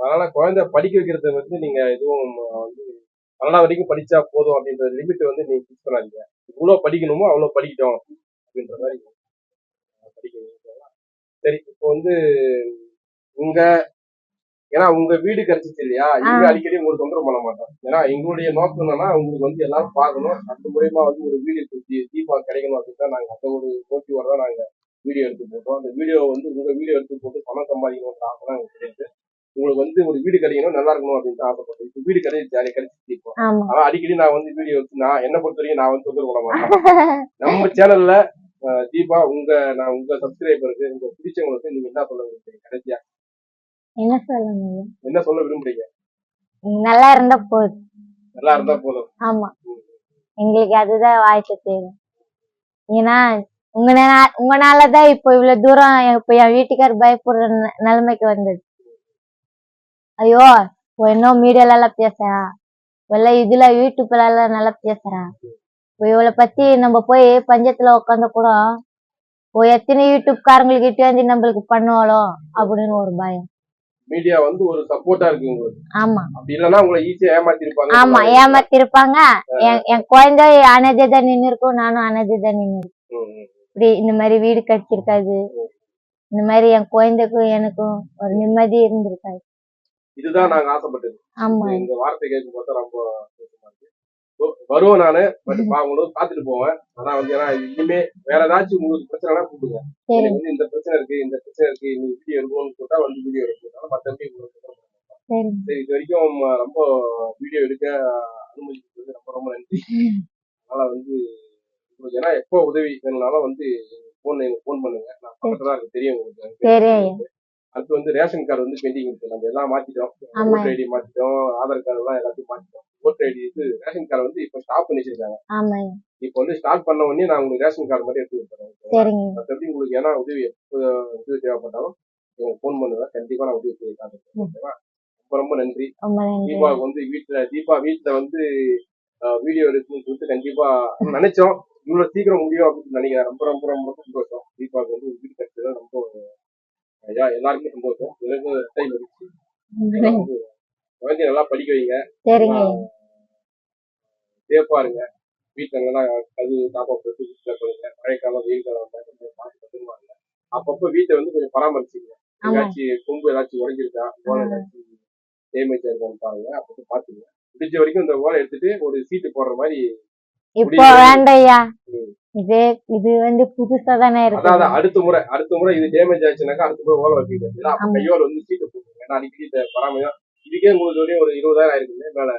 அதனால குழந்தை படிக்க வைக்கிறத வந்து நீங்க எதுவும் வந்து பன்னெண்டாம் வரைக்கும் படிச்சா போதும் அப்படின்ற லிமிட் வந்து நீங்க ஃபிக்ஸ் பண்ணாதீங்க. இவ்வளவு படிக்கணுமோ அவ்வளவு படிக்கட்டும் அப்படின்ற மாதிரி படிக்க. சரி இப்போ வந்து உங்க ஏன்னா உங்க வீடு கிடைச்சிச்சு இல்லையா? இங்க அடிக்கடி உங்களுக்கு தொந்தரவு பண்ண மாட்டோம். ஏன்னா எங்களுடைய நோக்கம் என்னன்னா உங்களுக்கு வந்து எல்லாரும் பார்க்கணும். அந்த மூலியமா வந்து ஒரு வீடியோ சுத்தி தீபா கிடைக்கணும் அப்படின்னு தான் நாங்க அந்த ஒரு மோட்டிவோட தான் நாங்க வீடியோ எடுத்து போட்டோம். அந்த வீடியோ வந்து உங்க வீடியோ எடுத்து போட்டு பணம் சம்பாதிக்கணும்ன்ற ஆசை எங்களுக்கு கிடையாது. உங்களுக்கு வந்து ஒரு வீடு கிடைக்கணும் நல்லா இருக்கணும் அப்படின்னு ஆசைப்பட்டேன். இப்போ வீடு கிடைச்சி அது கிடைச்சிச்சு இப்போ ஆமா. ஆனா அடிக்கடி நான் வந்து வீடியோ வச்சு நான் என்ன பொறுத்த வரைக்கும் நான் வந்து தொந்தரவு பண்ண மாட்டேன். நம்ம சேனல்ல தீபா உங்க நான் உங்க சப்ஸ்கிரைபருக்கு உங்க பிடிச்சவங்களுக்கு நீங்க என்ன சொல்ல விரும்புறீங்க? கடைசியா. என்ன சொல்லுங்க என்ன சொல்ல விரும்புறீங்க? நல்லா இருந்தா போதும். நல்லா இருந்தா போதும். ஆமா. எங்களுக்கு அதுதான் வாழ்க்கை தேவை. ஏன்னா உங்க உங்கனாலதான் இப்போ இவ்வளவு தூரம் இப்ப என் வீட்டுக்கார் பயப்படுற நிலைமைக்கு வந்தது. ஐயோ இப்போ இன்னும் மீடியால எல்லாம் பேசுறா. இல்ல இதுல யூடியூப்ல எல்லாம் நல்லா பேசுறா. இப்போ இவளை பத்தி நம்ம போய் பஞ்சத்துல உட்காந்து கூட எத்தனை யூடியூப்காரங்களுக்கு இட்டு வந்து நம்மளுக்கு பண்ணுவாளோ அப்படின்னு ஒரு பயம். மீடியா வந்து ஒரு சப்போர்ட்டா இருக்கு உங்களுக்கு. ஆமா. அப்படி இல்லைன்னா உங்களை ஈஸியா ஏமாத்திருப்பாங்க. ஆமா ஏமாத்திருப்பாங்க. என் குழந்தை அனதிதான் நின்னு இருக்கும் நானும் அனதிதான் நின்னு. இப்படி இந்த மாதிரி வீடு கிடைச்சிருக்காது இந்த மாதிரி என் குழந்தைக்கும் எனக்கும் ஒரு நிம்மதி இருந்திருக்காது. இதுதான் நாங்க ஆசைப்பட்டது. இந்த வார்த்தை கேட்கும் போது ரொம்ப வருவேன் நானு பட் பாக்கும்போது பாத்துட்டு போவேன். ஆனா வந்து ஏன்னா இனிமே வேற ஏதாச்சும் உங்களுக்கு பிரச்சனைனா கூப்பிடுங்க. எனக்கு வந்து இந்த பிரச்சனை இருக்கு இந்த பிரச்சனை இருக்கு நீ வீடியோ எடுக்கணும்னு சொல்லிட்டா வந்து வீடியோ எடுக்கணும். மத்தபடி உங்களுக்கு இது வரைக்கும் ரொம்ப வீடியோ எடுக்க அனுமதிக்கிறது ரொம்ப ரொம்ப நன்றி. அதனால வந்து உங்களுக்கு ஏன்னா எப்போ உதவி வேணும்னாலும் வந்து ஃபோன் எனக்கு ஃபோன் பண்ணுங்க. நான் பக்கத்துல தான் இருக்கு தெரியும் உங்களுக்கு. அடுத்து வந்து ரேஷன் கார்டு வந்து பெண்டிங் இருக்கு. நம்ம எல்லாம் மாத்திட்டோம். ஓட்டர் ஐடி மாத்திட்டோம். ஆதார் கார்டு எல்லாம் எல்லாத்தையும் மாத்திட்டோம். ஓட்டர் ஐடி இது ரேஷன் கார்டு வந்து இப்போ ஸ்டாப் பண்ணி வச்சிருக்காங்க. இப்போ வந்து ஸ்டார்ட் பண்ண உடனே நான் உங்களுக்கு ரேஷன் கார்டு மட்டும் எடுத்து கொடுத்துறேன். மற்றபடி உங்களுக்கு ஏன்னா உதவி உதவி தேவைப்பட்டாலும் எனக்கு ஃபோன் பண்ணுவேன் கண்டிப்பா நான் உதவி செய்ய காத்துக்கிறேன். ஓகேவா? ரொம்ப ரொம்ப நன்றி. தீபாவுக்கு வந்து வீட்டுல தீபா வீட்டுல வந்து வீடியோ எடுக்கணும்னு சொல்லிட்டு கண்டிப்பா நினைச்சோம். இவ்வளவு சீக்கிரம் முடியும் அப்படின்னு நினைக்கிறேன். ரொம்ப ரொம்ப ரொம்ப சந்தோஷம் தீபாவுக்கு வந்து வீடு கட்டுறது ரொம்ப ஐயா எல்லாருக்குமே சந்தோஷம். எனக்கு டைம் இருந்துச்சு ரொம்ப நன்றி. குழந்தைய நல்லா படிக்க வைங்க. சரிங்க. சேஃபா இருங்க. வீட்டுல நல்லா கது தாப்பா போட்டு வீட்டுல பண்ணுங்க மழைக்காலம் வெயில் காலம் வந்தா கொஞ்சம் பார்த்து பத்திரமா இருங்க. அப்பப்போ வீட்டை வந்து கொஞ்சம் பராமரிச்சுங்க ஏதாச்சும் கொம்பு ஏதாச்சும் உடைஞ்சிருக்கா? ஓலை ஏதாச்சும் டேமேஜ் இருக்கான்னு பாருங்க. அப்பப்போ பாத்துங்க முடிஞ்ச வரைக்கும் இந்த ஓலை எடுத்துட்டு ஒரு சீட்டு போடுற மாதிரி இப்போ வேண்டாம் ஐயா இது இது வந்து புதுசா தானே இருக்கு. அதாவது அடுத்த முறை அடுத்த முறை இது டேமேஜ் ஆச்சுனாக்கா அடுத்த முறை ஓலை இல்ல. அப்ப. கையோட வந்து சீட்டு போட்டுருங்க. ஏன்னா அடிக்கடி இந்த பராமரியம் இதுக்கே உங்களுக்கு வரையும் ஒரு இருபதாயிரம் ஆயிருக்குங்க மேல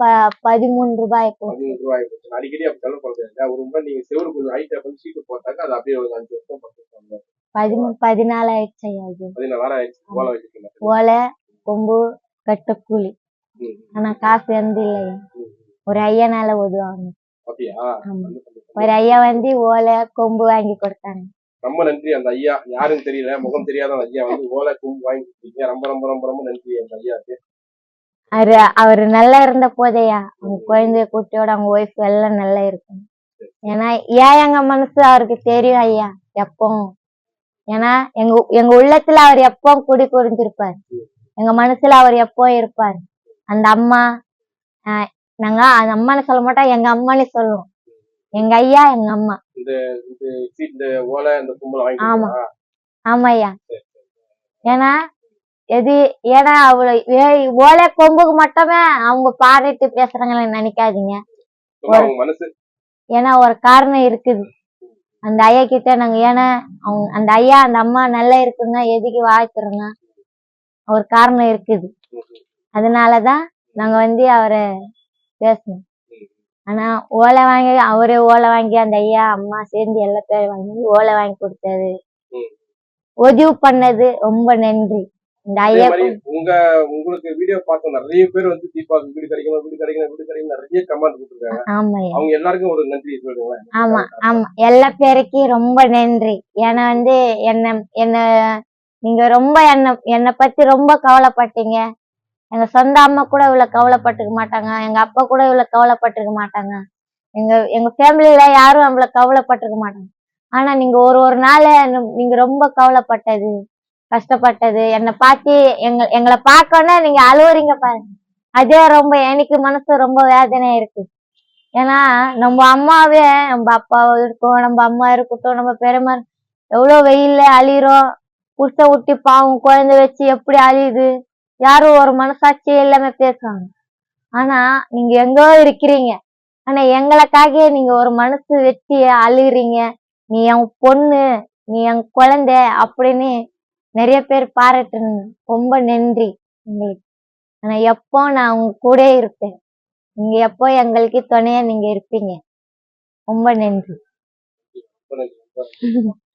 ப- பதிமூணு ரூபாய் பதினஞ்சு ரூபாய் அடிக்கடி அப்படி செலவு பண்ணுறது ஒரு முறை நீங்க செவரு கொஞ்சம் ஹைட்டா வந்து சீட்டு போட்டாக்கா அது அப்படியே ஒரு அஞ்சு வருஷம் பத்து. பதிமூணு பதினாலு ஆயிடுச்சு பதினாலாயிரம் ஆயிடுச்சு. ஓலை வச்சுக்கல ஓலை கொம்பு கட்ட கூலி ஆனா காசு வந்து இல்லையா. ஒரு ஐயனால உதவாங்க ஒரு ஐயா வந்து ஓலை கொம்பு வாங்கி கொடுத்தாங்க. ரொம்ப நன்றி அந்த ஐயா. யாருன்னு தெரியல முகம் தெரியாத அந்த ஐயா வந்து ஓலை கும்பு வாங்கி கொடுத்தீங்க. ரொம்ப ரொம்ப ரொம்ப ரொம்ப நன்றி அந்த ஐயாவுக்கு. அவரு அவரு நல்லா இருந்த போதையா? அவங்க குழந்தைய குட்டியோட அவங்க ஒய்ஃப் எல்லாம் நல்லா இருக்கும். ஏன்னா ஏன் எங்க மனசு அவருக்கு தெரியும் ஐயா? எப்பவும். ஏன்னா எங்க எங்க உள்ளத்துல அவர் எப்பவும் குடி புரிஞ்சிருப்பார். எங்க மனசுல அவர் எப்பவும் இருப்பார். அந்த அம்மா நாங்க அந்த அம்மான்னு சொல்ல மாட்டோம் எங்க அம்மான்னு சொல்லுவோம். எங்க ஐயா எங்க அம்மா. ஆமா. ஆமா ஐயா. ஏன்னா எது ஏன்னா அவ்வளவு ஏ- ஓலை கொம்புக்கு மட்டுமே அவங்க பாராட்டி பேசுறாங்கன்னு நினைக்காதீங்க. ஏன்னா ஒரு காரணம் இருக்குது. அந்த ஐயா கிட்ட நாங்க ஏன்னா அவங்க அந்த ஐயா அந்த அம்மா நல்லா இருக்குங்க எதுக்கு வாழ்த்துறோங்க ஒரு காரணம் இருக்குது. அதனாலதான் நாங்க வந்து அவரை பேசணும் ஆனா ஓலை வாங்கி அவரே ஓலை வாங்கி அந்த ஐயா அம்மா சேர்ந்து எல்லா பேரும் வாங்கி ஓலை வாங்கி கொடுத்தது. உதவி பண்ணது ரொம்ப நன்றி. இந்த ஐயா உங்க உங்களுக்கு வீடியோ பார்த்த நிறைய பேர் வந்து தீபாவுக்கு வீடு கிடைக்கணும் வீடு கிடைக்கணும் வீடு கிடைக்கணும் நிறைய கமெண்ட் கொடுத்துருக்காங்க. ஆமா அவங்க எல்லாருக்கும் ஒரு நன்றி சொல்லுங்களேன் ஆமா ஆமா. எல்லா பேருக்கும் ரொம்ப நன்றி. ஏன்னா வந்து என்ன என்ன நீங்க ரொம்ப என்ன என்னை பத்தி ரொம்ப கவலைப்பட்டீங்க. எங்க சொந்த அம்மா கூட இவ்வளவு கவலைப்பட்டுக்க மாட்டாங்க. எங்க அப்பா கூட இவ்வளவு கவலைப்பட்டுக்க மாட்டாங்க. எங்க எங்க ஃபேமிலியில யாரும் அவ்வளவு கவலைப்பட்டுக்க மாட்டாங்க. ஆனா நீங்க ஒரு ஒரு நாள் நீங்க ரொம்ப கவலைப்பட்டது கஷ்டப்பட்டது. என்னை பார்த்து எங்க எங்களை பார்க்கணும்னா நீங்க அழுவுறீங்க பாருங்க. அதே ரொம்ப எனக்கு மனசு ரொம்ப வேதனையா இருக்கு. ஏன்னா நம்ம அம்மாவே நம்ம அப்பாவோ இருக்கும் நம்ம அம்மா இருக்கட்டும் நம்ம பெரியம்மா எவ்வளவு வெயில்ல அழியிறோம். புருஷ ஊட்டி பாவம் குழந்தை வச்சு எப்படி அழியுது? யாரும் ஒரு மனசாட்சி இல்லாம பேசுறாங்க ஆனா நீங்க எங்கோ இருக்கிறீங்க. ஆனா எங்களுக்காக நீங்க ஒரு மனசு வெட்டி அழுகுறீங்க. நீ என் பொண்ணு நீ என் குழந்தை அப்படின்னு நிறைய பேர் பாராட்டுறீங்க ரொம்ப நன்றி உங்களுக்கு. ஆனா எப்போ நான் உங்க கூட இருப்பேன்? நீங்க எப்போ எங்களுக்கு துணையா நீங்க இருப்பீங்க? ரொம்ப நன்றி.